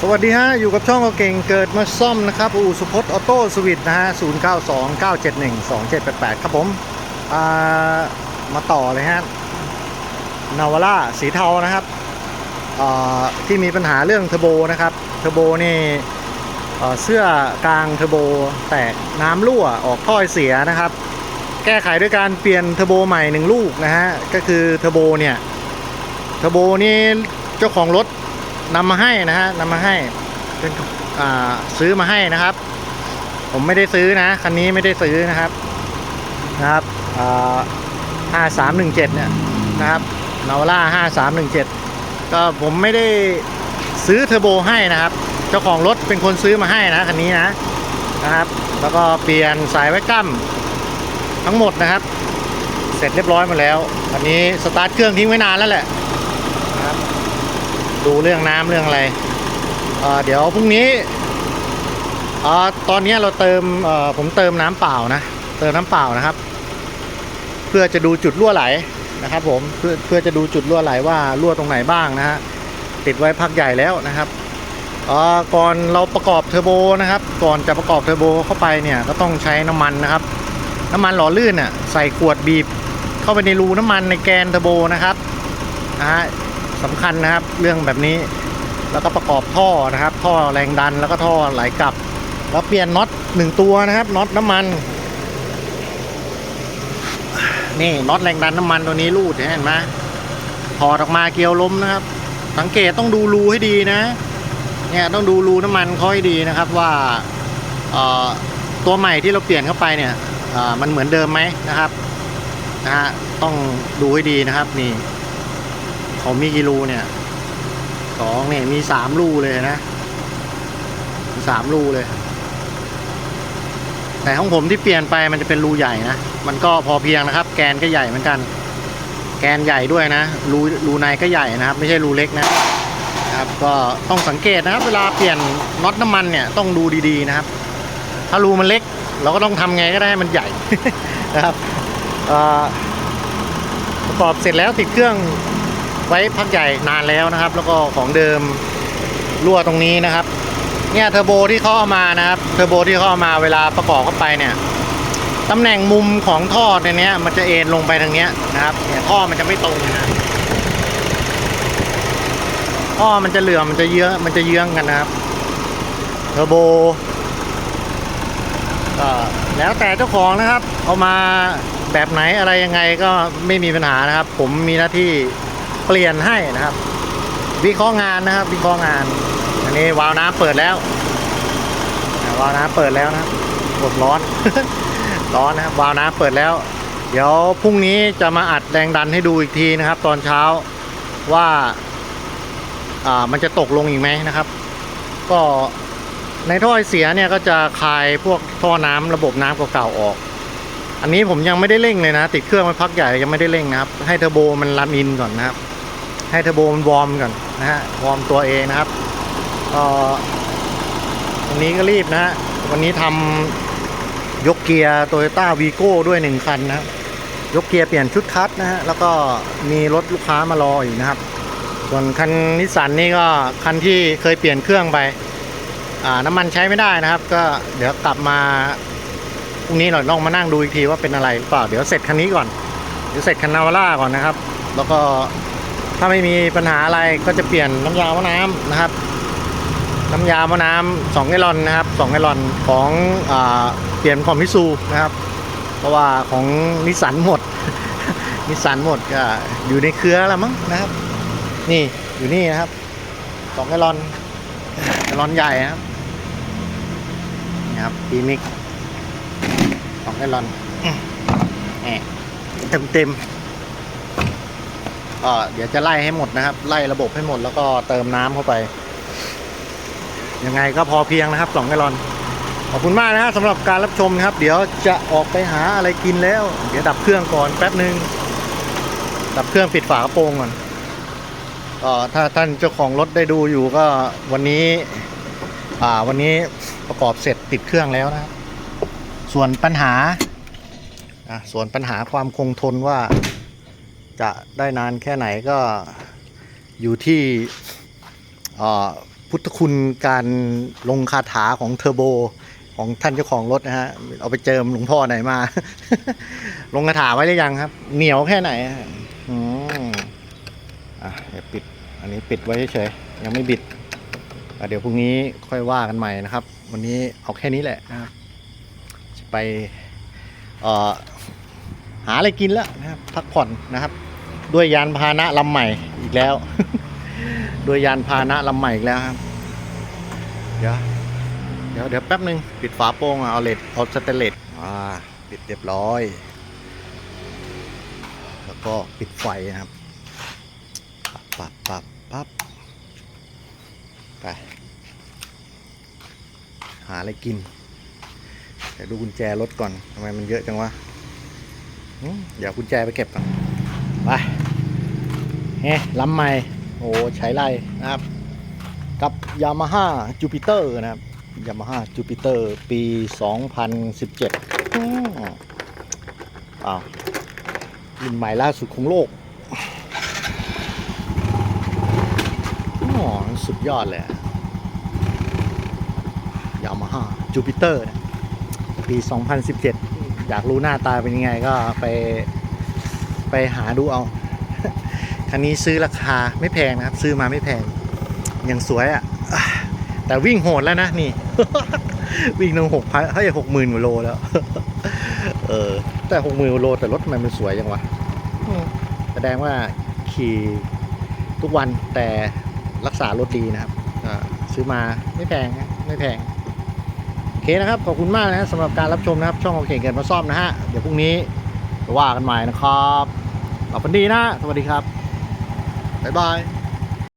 สวัสดีฮะ อยู่กับช่องเราเก่งเกิดมาซ่อมนะครับ อูสุพจน์ออโต้สวิตนะฮะ0 9 2 9 7 1 2 7 8 8ครับผม อ่า มาต่อเลยฮะ นาวาร่าสีเทานะครับอ่าที่มีปัญหาเรื่องเทอร์โบนะครับ เทอร์โบนี่เสื้อกลางเทอร์โบแตกน้ำรั่วออกท่อไอเสียนะครับ แก้ไขด้วยการเปลี่ยนเทอร์โบใหม่หนึ่งลูกนะฮะ ก็คือเทอร์โบเนี่ย เทอร์โบนี่เจ้าของรถ นำมาให้นะฮะนำมาให้เป็นอ่าซื้อมาให้นะครับ ผมไม่ได้ซื้อนะคันนี้ไม่ได้ซื้อนะครับนะครับห้าสามหนึ่งเจ็ดเนี่ยนะครับนาวล่าห้าสามหนึ่งเจ็ดก็ผมไม่ได้ซื้อเทอร์โบให้นะครับ เจ้าของรถเป็นคนซื้อมาให้นะคันนี้นะนะครับ แล้วก็เปลี่ยนสายไว้กั้มทั้งหมดนะครับ เสร็จเรียบร้อยหมดแล้ว อันนี้สตาร์ทเครื่องทิ้งไว้นานแล้วแหละ ดูเรื่องน้ำเรื่องอะไรเอ่อเดี๋ยวพรุ่งนี้ตอนนี้เราเติมผมเติมน้ำเปล่านะ เติมน้ำเปล่านะครับ เพื่อจะดูจุดรั่วไหลนะครับ ผมเพื่อเพื่อจะดูจุดรั่วไหลว่ารั่วตรงไหนบ้างนะฮะติดไว้พักใหญ่แล้วนะครับก่อนเราประกอบเทอร์โบนะครับ ก่อนจะประกอบเทอร์โบเข้าไปเนี่ยก็ต้องใช้น้ำมันนะครับ น้ำมันหล่อลื่นน่ะใส่ขวดบีบ เข้าไปในรูน้ำมันในแกนเทอร์โบนะครับนะฮะ สำคัญนะครับ เรื่องแบบนี้ แล้วก็ประกอบท่อนะครับ ท่อแรงดันแล้วก็ท่อไหลกลับ แล้วเปลี่ยนน็อตหนึ่งตัวนะครับน็อตน้ำมัน นี่น็อตแรงดันน้ำมันตัวนี้รูดเห็นไหมถอดออกมาเกลียวล้มนะครับ สังเกตต้องดูรูให้ดีนะ เนี่ยต้องดูรูน้ำมันเขาให้ดีนะครับว่าตัวใหม่ที่เราเปลี่ยนเข้าไปเนี่ยมันเหมือนเดิมไหมนะครับนะฮะต้องดูให้ดีนะครับนี่ เขามีกี่รูเนี่ยสองเนี่ยมีสามรูเลยนะสามรูเลย แต่ของผมที่เปลี่ยนไปมันจะเป็นรูใหญ่นะ มันก็พอเพียงนะครับ แกนก็ใหญ่เหมือนกัน แกนใหญ่ด้วยนะ รูรูในก็ใหญ่นะครับ ไม่ใช่รูเล็กนะครับ ก็ต้องสังเกตนะครับ เวลาเปลี่ยนน็อตน้ำมันเนี่ยต้องดูดีๆนะครับ ถ้ารูมันเล็ก เราก็ต้องทำไงก็ได้ให้มันใหญ่นะครับประกอบเสร็จแล้วติดเครื่อง ไว้พักใหญ่นานแล้วนะครับ แล้วก็ของเดิมรั่วตรงนี้นะครับ เนี่ยเทอร์โบที่เขาเอามานะครับเทอร์โบที่เขาเอามาเวลาประกอบเข้าไปเนี่ยตำแหน่งมุมของท่อในนี้มันจะเอ็นลงไปทางเนี้ยนะครับเนี่ยท่อมันจะไม่ตรงนะท่อมันจะเหลื่อมมันจะเยื้อมันจะเยื้องกันนะครับเทอร์โบก็แล้วแต่เจ้าของนะครับ เอามาแบบไหนอะไรยังไงก็ไม่มีปัญหานะครับ ผมมีหน้าที่ เปลี่ยนให้นะครับวิเคราะห์งานนะครับวิเคราะห์งาน อันนี้วาล์วน้ำเปิดแล้ววาล์วน้ำเปิดแล้วนะครับกดร้อนร้อนนะครับวาล์วน้ำเปิดแล้ว เดี๋ยวพรุ่งนี้จะมาอัดแรงดันให้ดูอีกทีนะครับ ตอนเช้าว่าอ่ามันจะตกลงอีกไหมนะครับ ก็ในท่อไอเสียเนี่ยก็จะคายพวกท่อน้ำระบบน้ำเก่าๆออก อันนี้ผมยังไม่ได้เร่งเลยนะ ติดเครื่องมาพักใหญ่ยังไม่ได้เร่งนะครับ ให้เทอร์โบมันรันอินก่อนนะครับ ให้เทอร์โบมันวอร์มก่อนนะฮะวอร์มตัวเองนะครับก็วันนี้ก็รีบนะฮะวันนี้ทำยกเกียร์โตโยต้าวีโก้ด้วยหนึ่งคันนะครับยกเกียร์เปลี่ยนชุดคัดนะฮะแล้วก็มีรถลูกค้ามารออยู่นะครับ ส่วนคันนิสสันนี่ก็คันที่เคยเปลี่ยนเครื่องไปน้ำมันใช้ไม่ได้นะครับ ก็เดี๋ยวกลับมาพรุ่งนี้เราลองมานั่งดูอีกทีว่าเป็นอะไรหรือเปล่าเดี๋ยวเสร็จคันนี้ก่อนเดี๋ยวเสร็จคันนาวาร่าก่อนนะครับ แล้วก็ ถ้าไม่มีปัญหาอะไรก็จะเปลี่ยนน้ำยามะน้ำนะครับ น้ำยามะน้ำสองแกลลอนนะครับสองแกลลอนของอเปลี่ยนของมิซูนะครับ เพราะว่าของนิสสันหมด นิสสันหมดก็อยู่ในเครือล้วมั้งนะครับ นี่อยู่นี่นะครับสองแกลลอนแกลลอนใหญ่นะครับนี่ครับปีมิกของไอรอนแหมเต็มเต็ม เดี๋ยวจะไล่ให้หมดนะครับ ไล่ระบบให้หมดแล้วก็เติมน้ำเข้าไป ยังไงก็พอเพียงนะครับสองไอรอน ขอบคุณมากนะฮะสำหรับการรับชมนะครับ เดี๋ยวจะออกไปหาอะไรกินแล้ว เดี๋ยวดับเครื่องก่อนแป๊บหนึ่งดับเครื่องปิดฝากระโปรงก่อนก็ถ้าท่านเจ้าของรถได้ดูอยู่ก็วันนี้อ่าวันนี้ประกอบเสร็จติดเครื่องแล้วนะครับส่วนปัญหาอะส่วนปัญหาความคงทนว่า จะได้นานแค่ไหนก็อยู่ที่พุทธคุณการลงคาถาของเทอร์โบของท่านเจ้าของรถนะฮะ เอาไปเจิมหลวงพ่อไหนมา ลงคาถาไว้หรือยังครับ เหนียวแค่ไหนอืมอะเดี๋ยวปิด อันนี้ปิดไว้เฉยๆยังไม่บิดเดี๋ยวพรุ่งนี้ค่อยว่ากันใหม่นะครับ วันนี้เอาแค่นี้แหละนะครับ ไปเอ่อ หาอะไรกินแล้วนะครับพักผ่อนนะครับ ด้วยยานพาหนะลำใหม่อีกแล้ว ด้วยยานพาหนะลำใหม่อีกแล้วครับ เดี๋ยวเดี๋ยวเดี๋ยวแป๊บหนึ่งปิดฝาโปรงเอาเลดเอาสเตเลสอ่าปิดเรียบร้อย แล้วก็ปิดไฟนะครับปับปับปับปับไปหาอะไรกินเดี๋ยวดูกุญแจรถก่อนทำไมมันเยอะจังวะ เดี๋ยวกุญแจไปเก็บก่อนไปเฮ้ลำใหม่โอ้ใช้ไรนะครับ กับ Yamaha Jupiter นะครับ Yamaha Jupiter ปี 2017อืมอ้าวรุ่นใหม่ล่าสุดของโลกอ๋อสุดยอดเลยอะ Yamaha Jupiter นะปี 2017 อยากรู้หน้าตาเป็นยังไงก็ไปไปหาดูเอา คันนี้ซื้อราคาไม่แพงนะครับ ซื้อมาไม่แพง ยังสวยอะ่ะ แต่วิ่งโหดแล้วนะนี่ วิ่งลงหกพันเฮ้ยหกหมื่นกว่าโลแล้ว เออ แต่หกหมื่นกว่าโลแต่รถทำไมมันสวยจังวะแสดงว่าขี่ทุกวันแต่รักษารถดีนะครับซื้อมาไม่แพงไม่แพง เคนะครับ ขอบคุณมากนะสำหรับการรับชมนะครับ ช่องโอเคเกิดมาซ่อมนะฮะ เดี๋ยวพรุ่งนี้ว่ากันใหม่นะครับหลับฝันดีนะ สวัสดีครับ บ๊ายบาย